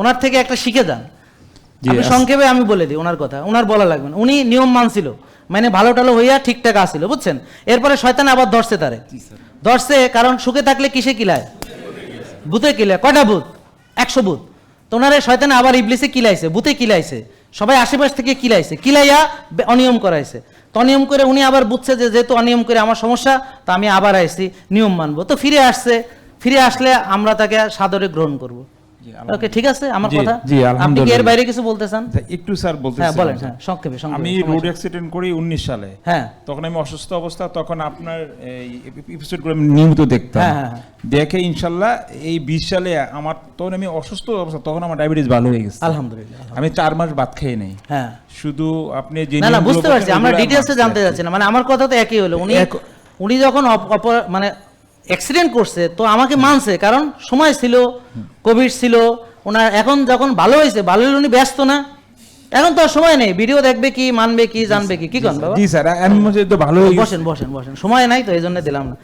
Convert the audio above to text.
ওনার থেকে একটা শিখে যান। আমি সংক্ষেপে আমি বলে দিই ওনার কথা ওনার বলা লাগবে না। উনি নিয়ম মানছিল মানে ভালো টালো হইয়া ঠিকঠাক আসছিল বুঝছেন? এরপরে শয়তান আবার ধরছে তারে। ধরছে কারণ সুখে থাকলে কিসে কিলায়? বুথে কিলায়। কয়টা বুথ একশো বুথ তো ওনারে শয়তানে আবার ইবলিসে কিলাইছে বুথে কিলাইছে। সবাই আশেপাশ থেকে কিলাইছে কিলাইয়া অনিয়ম করাইছে। তো অনিয়ম করে উনি আবার বুঝছে যে যেহেতু অনিয়ম করে আমার সমস্যা তা আমি আবার আইছি নিয়ম মানবো। তো ফিরে আসছে ফিরে আসলে আমরা তাকে সাদরে গ্রহণ করব। ওকে ঠিক আছে আমার কথা? আপনি এর বাইরে কিছু বলতে চান একটু স্যার বলতে হ্যাঁ বলেন হ্যাঁ সংক্ষেপে আমি রোড অ্যাক্সিডেন্ট করি উনিশ সালে। হ্যাঁ। তখন আমি অসুস্থ অবস্থা তখন আপনার এই এপিসোডগুলো আমি নিয়মিত দেখতাম। হ্যাঁ, হ্যাঁ, হ্যাঁ। দেখে ইনশাল্লাহ এই বিশ সালে আমার তখন আমি অসুস্থ অবস্থা তখন আমার ডায়াবেটিস ভালো হয়ে গেছে। আলহামদুলিল্লাহ আমি চার মাস ভাত খেয়ে নেই। হ্যাঁ। শুধু আপনি যে না না বুঝতে পারছি আমরা মানছি জানতে যাচ্ছি না। মানে আমার কথা তো একই হলো। উনি উনি যখন মানে অ্যাক্সিডেন্ট করছে তো আমাকে মানছে কারণ সময় ছিল কোভিড ছিল ওনার এখন যখন ভালো হয়েছে ভালো হলে উনি ব্যস্ত না। এখন তো আর সময় নেই ভিডিও দেখবে কি মানবে কি জানবে কি কি করেন বাবা? জি স্যার আমি তো ভালো বসেন বসেন বসেন। সময় নাই তো এই জন্য দিলাম না।